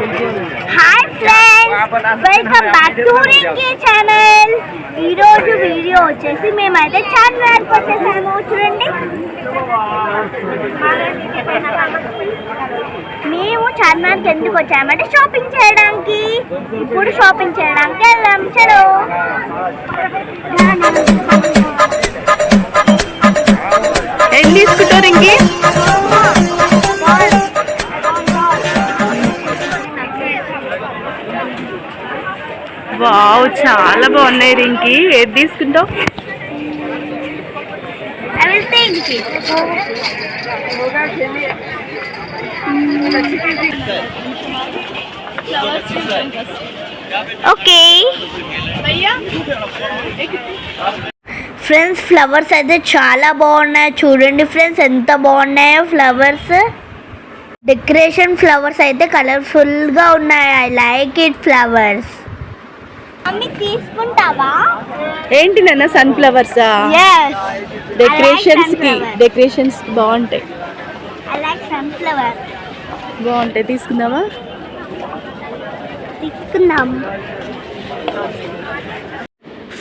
Hi friends welcome back to Rinki channel ఈరోజు video వచ్చేసి మేమైతే చార్మినార్కి వచ్చేసాము. చూడండి. మేము చార్మినార్కి ఎందుకు వచ్చామంటే షాపింగ్ చేయడానికి. ఇప్పుడు షాపింగ్ చేయడానికి వెళ్ళాం. చలో. ఏం తీసుకుంటారు ఇంకే వావ్ చాలా బాగున్నాయి రింకి. ఏది తీసుకుంటావు? ఓకే. ఫ్రెండ్స్ ఫ్లవర్స్ అయితే చాలా బాగున్నాయి. చూడండి ఫ్రెండ్స్ ఎంత బాగున్నాయో ఫ్లవర్స్. డెకరేషన్ ఫ్లవర్స్ అయితే కలర్ఫుల్గా ఉన్నాయి. I like it flowers. అన్ని తీసుకుంటావా? ఏంటి నాన్న సన్ ఫ్లవర్సా yes డెకరేషన్స్కి. డెకరేషన్స్ బాగుంటాయి. బాగుంటాయి తీసుకుందామా? తీసుకుందాం.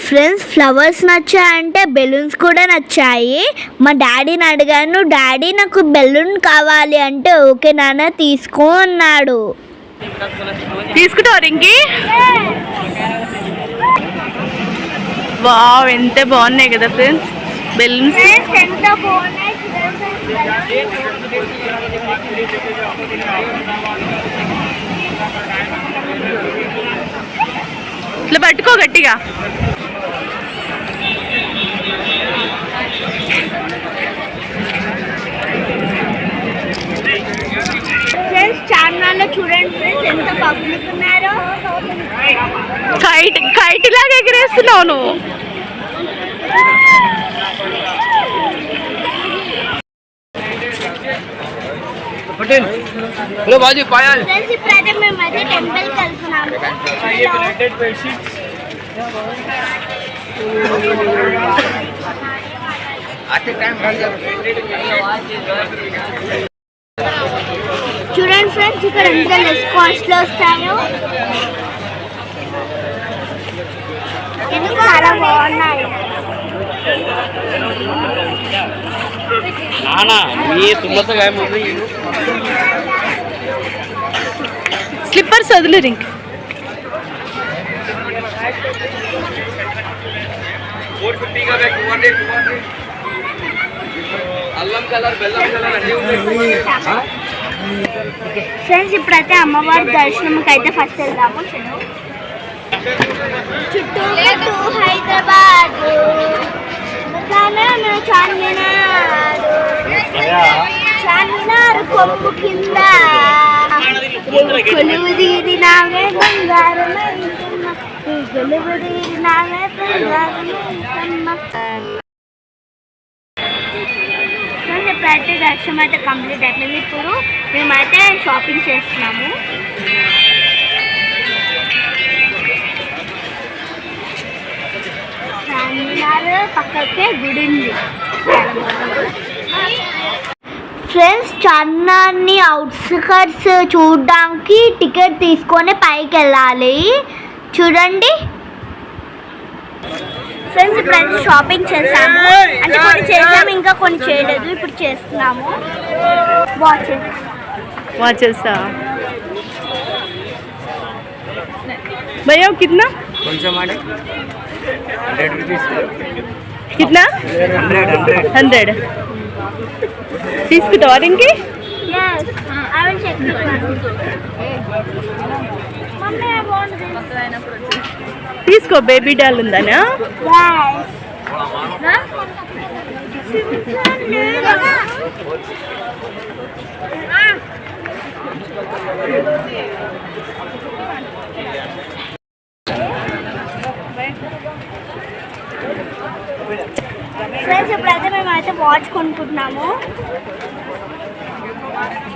ఫ్రెండ్స్ ఫ్లవర్స్ నచ్చాయంటే బెలూన్స్ కూడా నచ్చాయి. మా డాడీని అడిగాను డాడీ నాకు బెలూన్ కావాలి అంటే ఓకే నాన్న తీసుకో అన్నాడు. తీసుకుంటావు రింకి? వావ్ ఎంత బాగున్నాయి కదా ఫ్రెండ్స్ బెలూన్స్ ఇట్లా పట్టుకో గట్టిగా. చార్మినార్లో చూడండి ఫ్రెండ్స్ ఎంత పబ్లిక్ ఉన్నారో కైట్ కైట్ లాగా ఎగరేస్తున్నావు నువ్వు. पटेल हेलो बाजू पायल ఫ్రెండ్స్ ఇప్పుడైతే మేమైతే టెంపుల్కి వెళ్తున్నాము आते टाइम చూడండి ఫ్రెండ్స్ ఇక్కడ ఎంత లెస్ కాస్ట్లో వస్తాయో ఇది చాలా బాగున్నాయి స్లిప్పర్స్ వదిలేరు ఇంక అల్లం కలర్ బెల్లం కలర్ ఫ్రెండ్స్ ఇప్పుడైతే అమ్మవారి దర్శనంకి అయితే ఫస్ట్ వెళ్దాము చుట్టూ హైదరాబాద్. కొమ్ము కింద. కొలువు తీరినావే బంగారం కొలువు తీరినావే బంగారం ఫ్రెండ్స్ ఇప్పుడైతే దర్శనం అయితే కంప్లీట్ అయిపోయింది. ఇప్పుడు మేమైతే షాపింగ్ చేస్తున్నాము. చార్మినార్ పక్కకే గుడి ఉంది. ఫ్రెండ్స్ చార్మినార్ని అవుట్స్కట్స్ చూడడానికి టికెట్ తీసుకొని పైకి వెళ్ళాలి చూడండి ఫ్రెండ్స్ ఇప్పుడైతే షాపింగ్ చేసాము అంటే కొన్ని చేసాము ఇంకా కొన్ని చేయలేదు ఇప్పుడు చేస్తున్నాము వాచ్ వాచెసా భయ్యా कितना కొంచెం అంటే హండ్రెడ్ రూపీస్ कितना హండ్రెడ్ హండ్రెడ్ హండ్రెడ్ తీసుకుంటావా this. తీసుకో బేబీ డాల్ ఉందనా ఫ్రెండ్స్ ఇప్పుడైతే మేము అయితే వాచ్ కొనుక్కుంటున్నాము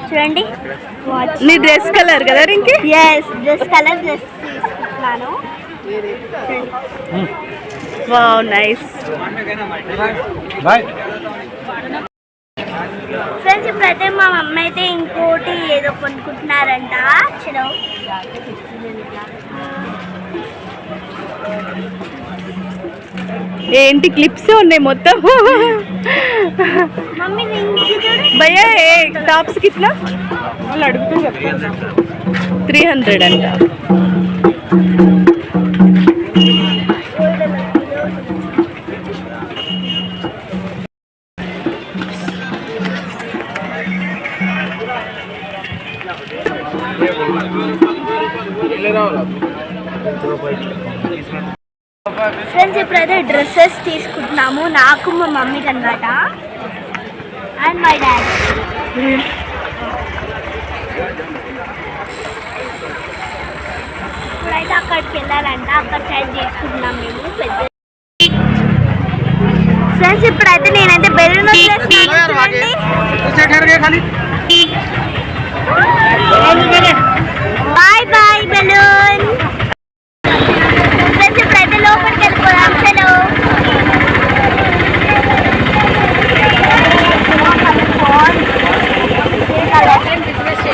చూడండి వాచ్ నీ డ్రెస్ కలర్ కదా Rinki? Yes dress colour dress తీసుకుంటున్నాను. వావ్ నైస్ ఫ్రెండ్స్ ఇప్పుడైతే మా మమ్మీ అయితే ఇంకోటి ఏదో కొనుక్కుంటున్నారంట చలో. ఏంటి క్లిప్స్ ఉన్నాయి మొత్తం? భయ్యా ఏ టాప్స్ కిట్లా వాళ్ళు అడుగుతూ త్రీ హండ్రెడ్ అంట. ఫ్రెండ్స్ ఇప్పుడైతే డ్రెస్సెస్ తీసుకుంటున్నాము. నాకు మా మమ్మీకి అనమాట అండ్ మై డాడీ ఇప్పుడైతే అక్కడికి వెళ్ళాలంట. అక్కడ సైడ్ తీసుకుంటున్నాం మేము. పెద్ద ఫ్రెండ్స్ ఇప్పుడైతే నేనైతే balloon boy boy balloon friends ఇప్పుడైతే లోపలికి వెళ్ళిపోదాం చలో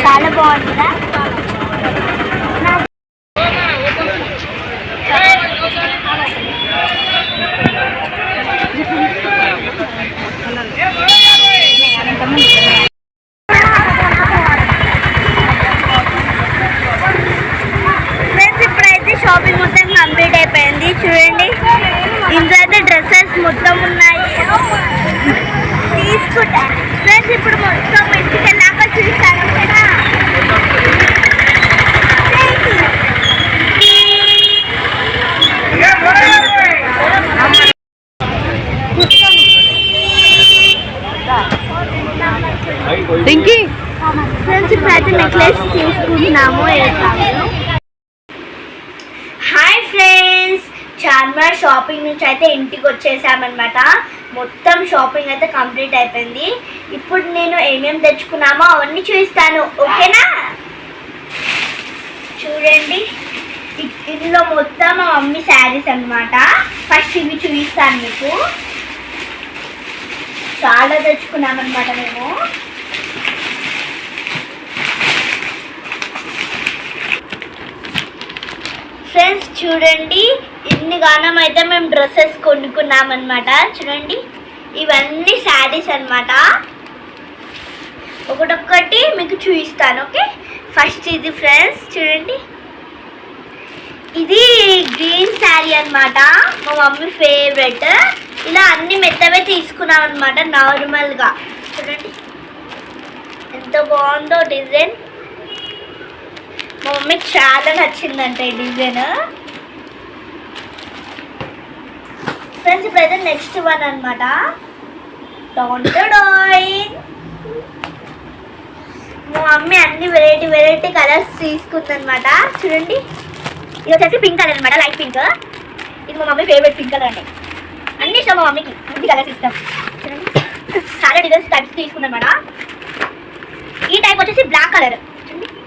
చాలా బాగుంటుందా ఫ్రెండ్స్ ఇప్పుడైతే షాపింగ్ మొత్తం కంప్లీట్ అయిపోయింది చూడండి ఇంట్లో అయితే డ్రెస్సెస్ మొత్తం ఉన్నాయి తీసుకుంటా ఫ్రెండ్స్ ఇప్పుడు మొత్తం ఇంటికి వెళ్ళాక చూస్తాను ఓకేనా Thank you. రింకి ఫ్రెండ్స్ ఇప్పుడైతే నెక్లెస్ తీసుకుంటున్నాము హాయ్ ఫ్రెండ్స్ చార్మార్ షాపింగ్ నుంచి అయితే ఇంటికి వచ్చేసామన్నమాట. మొత్తం షాపింగ్ అయితే కంప్లీట్ అయిపోయింది. ఇప్పుడు నేను ఏమేమి తెచ్చుకున్నామో అవన్నీ చూపిస్తాను. ఓకేనా? చూడండి. ఇందులో మొత్తం మా మమ్మీ శారీస్ అన్నమాట. ఫస్ట్ ఇవి చూపిస్తాను మీకు. చాలా తెచ్చుకున్నామన్నమాట మేము. ఫ్రెండ్స్ చూడండి. ఇన్ని గానం అయితే మేము డ్రెస్సెస్ కొనుక్కున్నాం అనమాట చూడండి. ఇవన్నీ శారీస్ అన్నమాట. ఒకటొక్కటి మీకు చూపిస్తాను ఓకే? ఫస్ట్ ఇది ఫ్రెండ్స్ చూడండి. ఇది గ్రీన్ శారీ అన్నమాట. మా మమ్మీ ఫేవరెట్. ఇలా అన్ని మెత్తవే తీసుకున్నాం అనమాట నార్మల్గా. చూడండి. ఎంత బాగుందో డిజైన్. మా మమ్మీకి చాలా నచ్చిందంట ఈ డిజైన్. ఫ్రెండ్స్ ఇప్పుడైతే నెక్స్ట్ వన్ అనమాట మా మమ్మీ అన్ని వెరైటీ వెరైటీ కలర్స్ తీసుకుందనమాట చూడండి. ఇది వచ్చేసి పింక్ కలర్ అనమాట లైట్ పింక్ ఇది మా మమ్మీ ఫేవరెట్ పింక్ కలర్ అండి. అన్ని ఇష్టం మా మమ్మీకి అన్ని కలర్స్ ఇష్టం. చూడండి. చాలా డిజైన్స్ టైప్స్ తీసుకుందనమాట ఈ టైప్ వచ్చేసి బ్లాక్ కలర్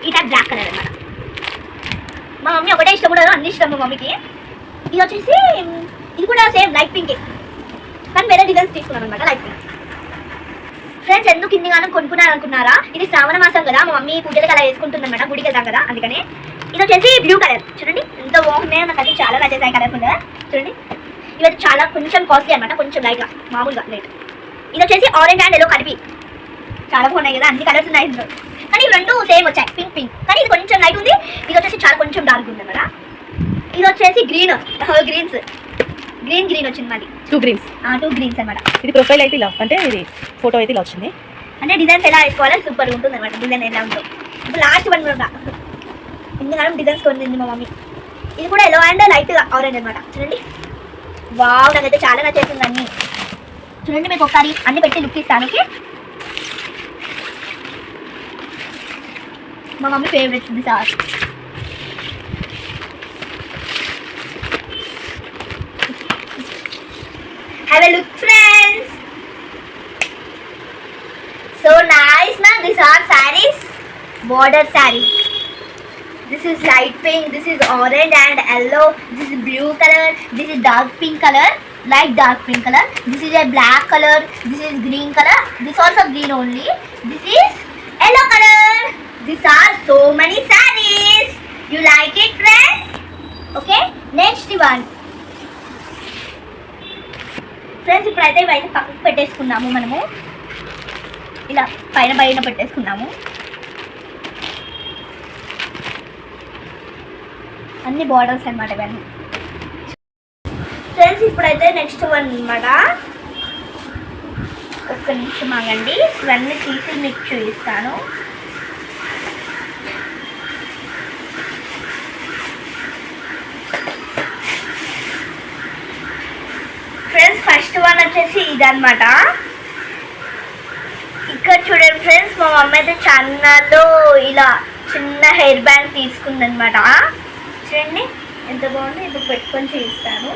ఈ టైప్ బ్లాక్ కలర్ అనమాట మా మమ్మీ ఒకటే ఇష్టం ఉండదు అన్ని ఇష్టం మా మమ్మీకి. ఇది వచ్చేసి ఇది కూడా సేమ్ లైట్ పింక్ కానీ వేరే డిజైన్స్ తీసుకున్నాను అనమాట లైట్ పింక్. ఫ్రెండ్స్ ఎందుకు ఇన్ని గానం కొనుక్కున్నారు అనుకున్నారా ఇది శ్రావణ మాసం కదా మా మమ్మీ పూజలకు అలా వేసుకుంటుంది అనమాట గుడికి వెళ్తాం కదా అందుకని. ఇది వచ్చేసి బ్లూ కలర్ చూడండి ఎంత బాగున్నాయో నాకు అది చాలా నచ్చేసాయి కలర్ఫుల్ చూడండి. ఇవి చాలా కొంచెం కాస్ట్లీ అనమాట కొంచెం లైట్గా మామూలుగా లైట్ ఇది వచ్చేసి ఆరెంజ్ అండ్ ఎల్లో కలిపి. చాలా బాగున్నాయి కదా అన్ని కలర్స్ ఉన్నాయి ఇందులో. కానీ ఇవి రెండు సేమ్ వచ్చాయి. పింక్ పింక్ కానీ ఇది కొంచెం లైట్ ఉంది. ఇది వచ్చేసి చాలా కొంచెం డార్క్ ఉంది కదా ఇది వచ్చేసి గ్రీన్ గ్రీన్స్ గ్రీన్ గ్రీన్ వచ్చింది మళ్ళీ. టూ గ్రీన్స్ టూ గ్రీన్స్ అనమాట ఇది ప్రొఫైల్ అయితే ఇలా అంటే ఇది ఫోటో అయితే ఇలా వచ్చింది. అంటే డిజైన్స్ ఎలా వేసుకోవాలో సూపర్ ఉంటుంది అనమాట డిజైన్ ఎలా ఉందో. ఇప్పుడు లాస్ట్ వన్ కూడా ఇందులో డిజైన్స్ కొనింది మా మమ్మీ. ఇది కూడా ఎల్లో అండ్ లైట్ ఆరెంజ్ అనమాట చూడండి. వావ్ నాకైతే చాలా నచ్చేసింది అన్ని. చూడండి మీకు ఒకసారి అన్ని పెట్టి లుక్ ఇస్తాను one of my favorites. Have a look, friends! So nice, na? These are saris. Border sari. This is light pink, this is orange and yellow, this is blue color, this is dark pink color, light dark pink color, this is a black color, this is green color, this also green only, this is yellow color. These are so many sarees. You like it, friends? Okay. Next one. Friends ఇప్పుడైతే ఇవైతే పక్కకు పెట్టేసుకున్నాము మనము ఇలా పైన పైన పెట్టేసుకున్నాము అన్ని borders అన్నమాట ఇవన్నీ ఫ్రెండ్స్ ఇప్పుడైతే నెక్స్ట్ వన్ అనమాట ఒక్క నిమిషం ఆగండి ఇవన్నీ తీసి మీకు చూపిస్తాను ఫ్రెండ్స్ ఫస్ట్ వన్ వచ్చేసి ఇదన్నమాట. ఇక్కడ చూడండి ఫ్రెండ్స్ మా మమ్మీ అయితే చన్నాలో ఇలా చిన్న హెయిర్ బ్యాండ్ తీసుకుందనమాట చూడండి ఎంత బాగుంది ఇప్పుడు పెట్టుకొని చేస్తాను.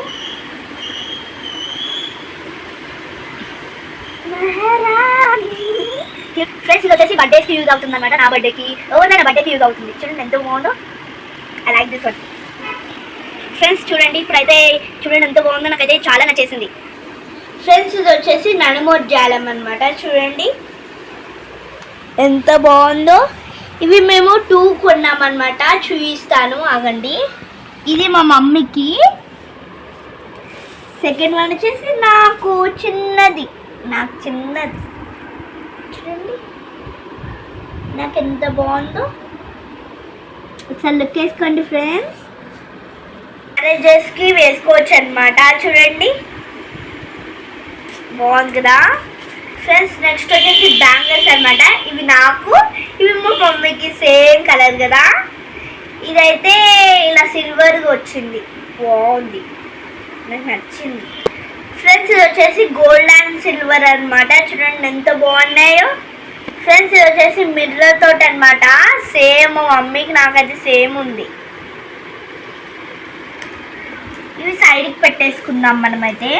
ఫ్రెండ్స్ ఇది వచ్చేసి బర్త్డేస్కి యూజ్ అవుతుంది అనమాట నా బర్త్డేకి ఎవరిదైనా బర్త్డేకి యూజ్ అవుతుంది. చూడండి ఎంత బాగుందో. I like this one friends చూడండి ఇప్పుడైతే చూడండి ఎంత బాగుందో నాకైతే చాలా నచ్చేసింది. ఫ్రెండ్స్ ఇది వచ్చేసి నడుమోట్ జాలం అనమాట చూడండి. ఎంత బాగుందో. ఇవి మేము టూ కొన్నామన్నమాట చూపిస్తాను ఆగండి. ఇది మా మమ్మీకి. సెకండ్ వన్ వచ్చేసి నాకు చిన్నది నాకు చిన్నది. చూడండి. నాకు ఎంత బాగుందో. ఒకసారి లుక్ వేసుకోండి ఫ్రెండ్స్ మ్యారేజెస్కి వేసుకోవచ్చు అనమాట చూడండి. బాగుంది కదా? ఫ్రెండ్స్ నెక్స్ట్ వచ్చేసి బ్యాంగిల్స్ అనమాట ఇవి నాకు ఇవి మా మమ్మీకి సేమ్ కలర్ కదా? ఇదైతే ఇలా సిల్వర్గా వచ్చింది. బాగుంది. నాకు నచ్చింది. ఫ్రెండ్స్ ఇది వచ్చేసి గోల్డ్ అండ్ సిల్వర్ అనమాట చూడండి ఎంత బాగున్నాయో. ఫ్రెండ్స్ ఇది వచ్చేసి మిర్రర్ తోటి అనమాట సేమ్ మా మమ్మీకి నాకైతే సేమ్ ఉంది ఇవి సైడ్కి పెట్టేసుకుందాం మనమైతే.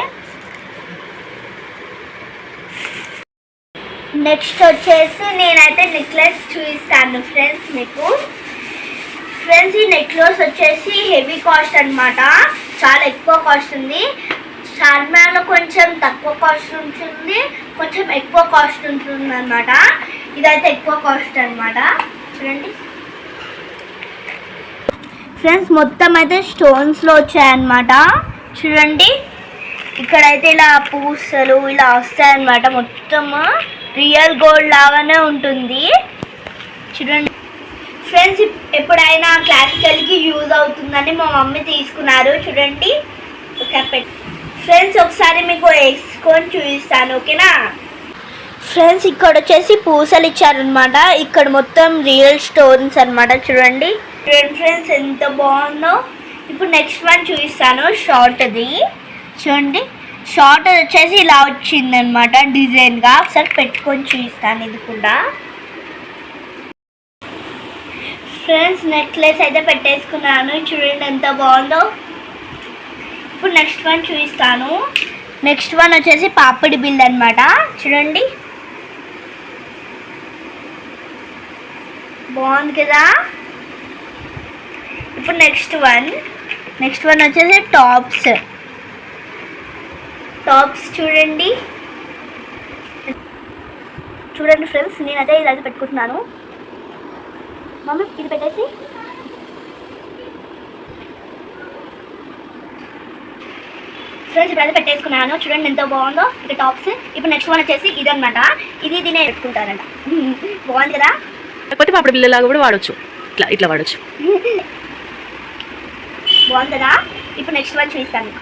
నెక్స్ట్ వచ్చేసి నేనైతే నెక్లెస్ చూపిస్తాను ఫ్రెండ్స్ మీకు. ఫ్రెండ్స్ ఈ నెక్లెస్ వచ్చేసి హెవీ కాస్ట్ అన్నమాట. చాలా ఎక్కువ కాస్ట్ ఉంది. చార్మినార్లో కొంచెం తక్కువ కాస్ట్ ఉంటుంది. కొంచెం ఎక్కువ కాస్ట్ ఉంటుంది అనమాట ఇదైతే ఎక్కువ కాస్ట్ అన్నమాట. చూడండి. ఫ్రెండ్స్ మొత్తం అయితే స్టోన్స్లో వచ్చాయన్నమాట. చూడండి ఇక్కడైతే ఇలా పూసలు ఇలా వస్తాయన్నమాట. మొత్తం రియల్ గోల్డ్ లాగానే ఉంటుంది. చూడండి. ఫ్రెండ్స్ ఎప్పుడైనా క్లాసికల్కి యూజ్ అవుతుందని మా మమ్మీ తీసుకున్నారు. చూడండి ఓకే పెట్ ఫ్రెండ్స్ ఒకసారి మీకు వేసుకొని చూపిస్తాను ఓకేనా? ఫ్రెండ్స్ ఇక్కడ వచ్చేసి పూసలు ఇచ్చారనమాట ఇక్కడ మొత్తం రియల్ స్టోన్స్ అనమాట చూడండి. చూడండి ఫ్రెండ్స్ ఎంత బాగుందో. ఇప్పుడు నెక్స్ట్ వన్ చూపిస్తాను షార్ట్ది చూడండి. షార్ట్ వచ్చేసి ఇలా వచ్చిందనమాట డిజైన్గా. ఒకసారి పెట్టుకొని చూపిస్తాను ఇది కూడా. ఫ్రెండ్స్ నెక్లెస్ అయితే పెట్టేసుకున్నాను. చూడండి ఎంత బాగుందో. ఇప్పుడు నెక్స్ట్ వన్ చూపిస్తాను. నెక్స్ట్ వన్ వచ్చేసి పాపిడి బిల్ అనమాట చూడండి. బాగుంది కదా? ఇప్పుడు నెక్స్ట్ వన్ నెక్స్ట్ వన్ వచ్చేసి టాప్స్ టాప్స్ చూడండి. చూడండి ఫ్రెండ్స్ నేనైతే ఇది అయితే పెట్టుకుంటున్నాను. మమ్మీ ఇది పెట్టేసి. ఫ్రెండ్స్ ఇప్పుడు పెట్టేసుకున్నాను. చూడండి ఎంత బాగుందో. ఇక టాప్స్ ఇప్పుడు నెక్స్ట్ వన్ వచ్చేసి ఇది అనమాట ఇది దీనే పెట్టుకుంటానంట. బాగుంది కదా? లేకపోతే పాపడ బిల్లలాగా కూడా వాడచ్చు. ఇట్లా ఇట్లా వాడచ్చు. బాగుంది కదా ఇప్పుడు నెక్స్ట్ వన్ చూపిస్తాను మీకు.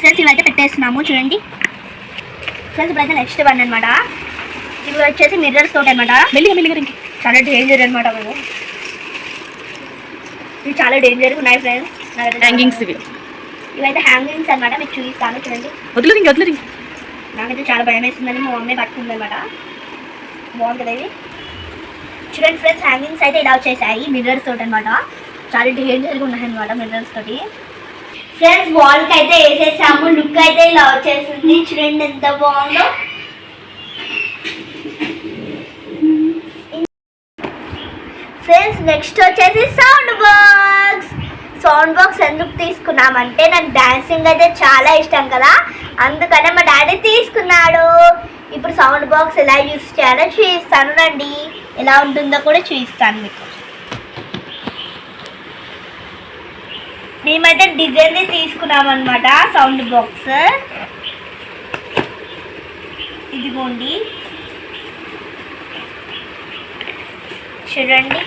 ఫ్రెండ్స్ ఇవైతే పెట్టేస్తున్నాము చూడండి. ఫ్రెండ్స్ ఇప్పుడైతే నెక్స్ట్ వన్ అనమాట ఇవి వచ్చేసి మిర్రర్స్ తోటి అనమాట మెల్లిగా మెల్లిగా రింకి చాలా డేంజర్ అనమాట మేము ఇవి చాలా డేంజర్గా ఉన్నాయి ఫ్రెండ్స్ హ్యాంగింగ్స్ ఇవి. ఇవైతే హ్యాంగింగ్స్ అనమాట మీకు చూపిస్తాను చూడండి. వదిలి రింగి వదిలి రింగి. నాకైతే చాలా భయం వేస్తుందని మా మమ్మీ పట్టుకుంది అనమాట ఇది? చూడండి ఫ్రెండ్స్ హ్యాంగింగ్స్ అయితే ఇలా వచ్చేసాయి మిర్రర్స్ తోటి అనమాట చాలా డేంజర్గా ఉన్నాయి అనమాట మిర్రర్స్ తోటి. ఫ్రెండ్స్ వాల్కి అయితే వేసేసాము లుక్ అయితే ఇలా వచ్చేసింది. చూడండి ఎంత బాగుందో. ఫ్రెండ్స్ నెక్స్ట్ వచ్చేసి సౌండ్ బాక్స్ సౌండ్ బాక్స్ ఎందుకు తీసుకున్నామంటే నాకు డాన్సింగ్ అయితే చాలా ఇష్టం కదా. అందుకనే మా డాడీ తీసుకున్నాడు. ఇప్పుడు సౌండ్ బాక్స్ ఎలా యూస్ చేయాలో చూపిస్తాను రండి. ఎలా ఉంటుందో కూడా చూపిస్తాను మీకు. మేమైతే డిజైన్ తీసుకున్నాం అనమాట సౌండ్ బాక్స్. ఇదిగోండి. చూడండి.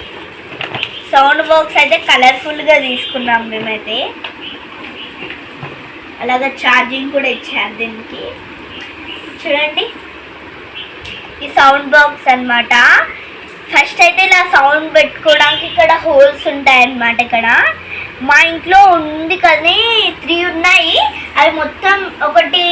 సౌండ్ బాక్స్ అయితే కలర్ఫుల్గా తీసుకున్నాం మేమైతే. అలాగే ఛార్జింగ్ కూడా ఇచ్చారు దీనికి. చూడండి. ఈ సౌండ్ బాక్స్ అన్నమాట. ఫస్ట్ అయితే ఇలా సౌండ్ పెట్టుకోవడానికి ఇక్కడ హోల్స్ ఉంటాయి అన్నమాట ఇక్కడ. మా ఇంట్లో ఉంది కానీ త్రీ ఉన్నాయి. అవి మొత్తం ఒకటి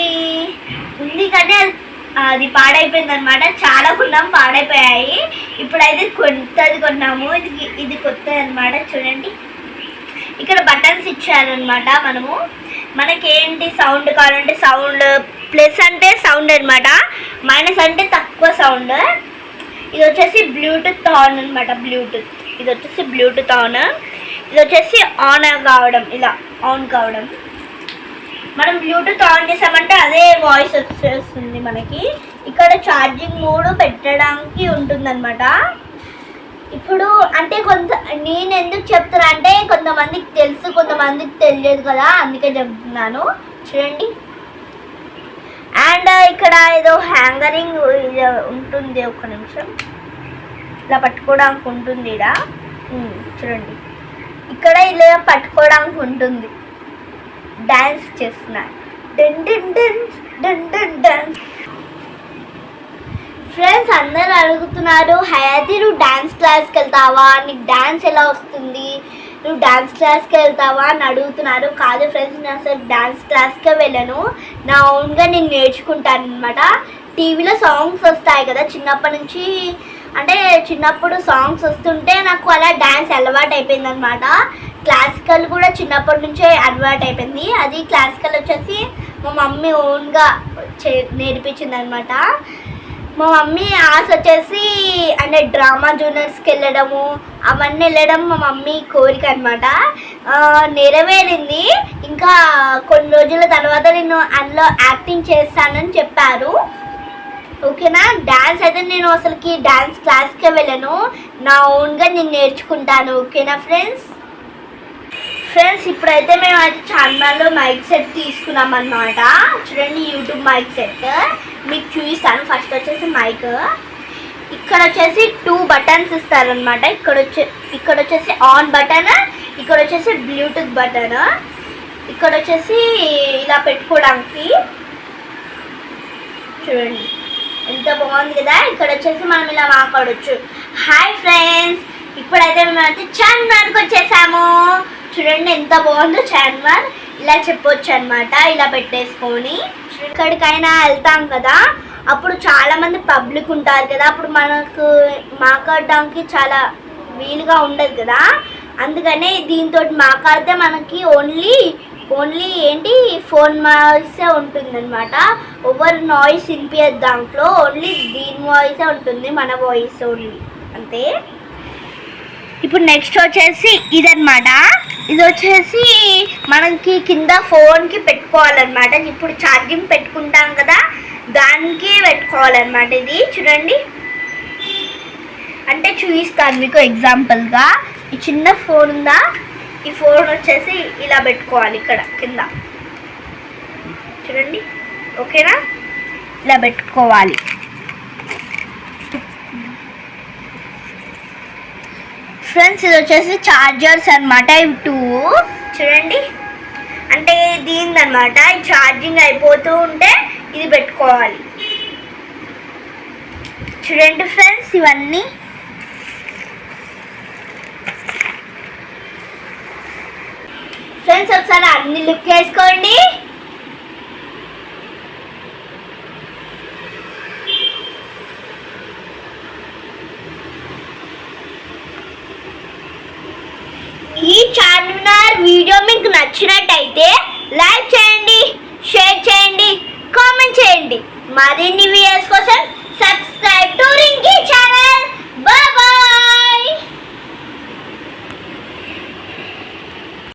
ఉంది కానీ అది అది పాడైపోయింది అనమాట చాలా కొన్నాం పాడైపోయాయి. ఇప్పుడైతే కొత్తది కొన్నాము. ఇది ఇది కొత్తది అనమాట చూడండి. ఇక్కడ బటన్స్ ఇచ్చారనమాట మనము. మనకేంటి సౌండ్ కావాలంటే సౌండ్ ప్లస్ అంటే సౌండ్ అనమాట మైనస్ అంటే తక్కువ సౌండ్. ఇది వచ్చేసి బ్లూటూత్ ఆన్ అనమాట బ్లూటూత్. ఇది వచ్చేసి బ్లూటూత్ ఆన్ ఇది వచ్చేసి ఆన్ కావడం ఇలా ఆన్ కావడం. మనం బ్లూటూత్ ఆన్ చేసామంటే అదే వాయిస్ వచ్చేస్తుంది మనకి. ఇక్కడ ఛార్జింగ్ మూడు పెట్టడానికి ఉంటుందన్నమాట. ఇప్పుడు అంటే కొంత నేను ఎందుకు చెప్తున్నా అంటే కొంతమందికి తెలుసు కొంతమందికి తెలియదు కదా అందుకే చెప్తున్నాను. చూడండి. అండ్ uh, ఇక్కడ ఏదో హ్యాంగరింగ్ ఉంటుంది ఒక నిమిషం. ఇలా పట్టుకోవడానికి ఉంటుంది ఇక్కడ చూడండి. ఇక్కడ ఇలా పట్టుకోవడానికి ఉంటుంది. డ్యాన్స్ చేస్తున్నారు done done done done done done. Friends అందరూ అడుగుతున్నారు హయాతి నువ్వు డ్యాన్స్ క్లాస్కి వెళ్తావా? నీకు డ్యాన్స్ ఎలా వస్తుంది? నువ్వు డ్యాన్స్ క్లాస్కి వెళ్తావా అని అడుగుతున్నారు. కాదు ఫ్రెండ్స్ నేను అసలు డ్యాన్స్ క్లాస్కే వెళ్ళను. నా ఓన్గా నేను నేర్చుకుంటాను అనమాట టీవీలో సాంగ్స్ వస్తాయి కదా చిన్నప్పటి నుంచి అంటే చిన్నప్పుడు సాంగ్స్ వస్తుంటే నాకు అలా డ్యాన్స్ అలవాటు అయిపోయింది అనమాట క్లాసికల్ కూడా చిన్నప్పటి నుంచే అలవాటు అయిపోయింది. అది క్లాసికల్ వచ్చేసి మా మమ్మీ ఓన్గా చే నేర్పించింది అనమాట మా మమ్మీ ఆశ వచ్చేసి అంటే డ్రామా జూనియర్స్కి వెళ్ళడము అవన్నీ వెళ్ళడం మా మమ్మీ కోరిక అనమాట నెరవేరింది. ఇంకా కొన్ని రోజుల తర్వాత నేను అందులో యాక్టింగ్ చేస్తానని చెప్పారు. ఓకేనా? డ్యాన్స్ అయితే నేను అసలుకి డ్యాన్స్ క్లాస్కే వెళ్ళను. నా ఓన్గా నేను నేర్చుకుంటాను ఓకేనా ఫ్రెండ్స్? ఫ్రెండ్స్ ఇప్పుడైతే మేము అయితే చార్మార్లో మైక్ సెట్ తీసుకున్నాం అనమాట చూడండి యూట్యూబ్ మైక్ సెట్. మీకు చూపిస్తాను. ఫస్ట్ వచ్చేసి మైక్. ఇక్కడ వచ్చేసి టూ బటన్స్ ఇస్తారనమాట ఇక్కడ వచ్చే ఇక్కడ వచ్చేసి ఆన్ బటన్ ఇక్కడ వచ్చేసి బ్లూటూత్ బటన్. ఇక్కడ వచ్చేసి ఇలా పెట్టుకోవడానికి. చూడండి. ఎంత బాగుంది కదా? ఇక్కడ వచ్చేసి మనం ఇలా మాట్లాడొచ్చు హాయ్ ఫ్రెండ్స్ ఇప్పుడైతే మేము అయితే చాన్మార్కి వచ్చేసాము. చూడండి ఎంత బాగుందో చార్మినార్ ఇలా చెప్పొచ్చు అనమాట ఇలా పెట్టేసుకొని ఎక్కడికైనా వెళ్తాం కదా. అప్పుడు చాలామంది పబ్లిక్ ఉంటారు కదా. అప్పుడు మనకు మాట్లాడడానికి చాలా వీలుగా ఉండదు కదా. అందుకనే దీంతో మాట్లాడితే మనకి ఓన్లీ ఓన్లీ ఏంటి ఫోన్ వాయిసే ఉంటుంది అనమాట ఓవర్ నాయిస్ వినిపించదు దాంట్లో ఓన్లీ దీని వాయిసే ఉంటుంది మన వాయిస్ ఓన్లీ. అంతే? ఇప్పుడు నెక్స్ట్ వచ్చేసి ఇదన్నమాట. ఇది వచ్చేసి మనకి కింద ఫోన్కి పెట్టుకోవాలన్నమాట. ఇప్పుడు ఛార్జింగ్ పెట్టుకుంటాం కదా దానికి పెట్టుకోవాలన్నమాట ఇది. చూడండి. అంటే చూపిస్తాను మీకు ఎగ్జాంపుల్గా ఈ చిన్న ఫోన్ ఉందా? ఈ ఫోన్ వచ్చేసి ఇలా పెట్టుకోవాలి ఇక్కడ కింద. చూడండి ఓకేనా? ఇలా పెట్టుకోవాలి. ఫ్రెండ్స్ ఇది వచ్చేసి ఛార్జర్స్ అనమాట ఇవి టూ. చూడండి అంటే దీనిదనమాట ఛార్జింగ్ అయిపోతూ ఉంటే ఇది పెట్టుకోవాలి. చూడండి ఫ్రెండ్స్ ఇవన్నీ. ఫ్రెండ్స్ ఒకసారి అన్ని లుక్ వేసుకోండి. ఈ చార్మినార్ వీడియో మీకు నచ్చినట్టయితే లైక్ చేయండి షేర్ చేయండి కామెంట్ చేయండి. మరిన్ని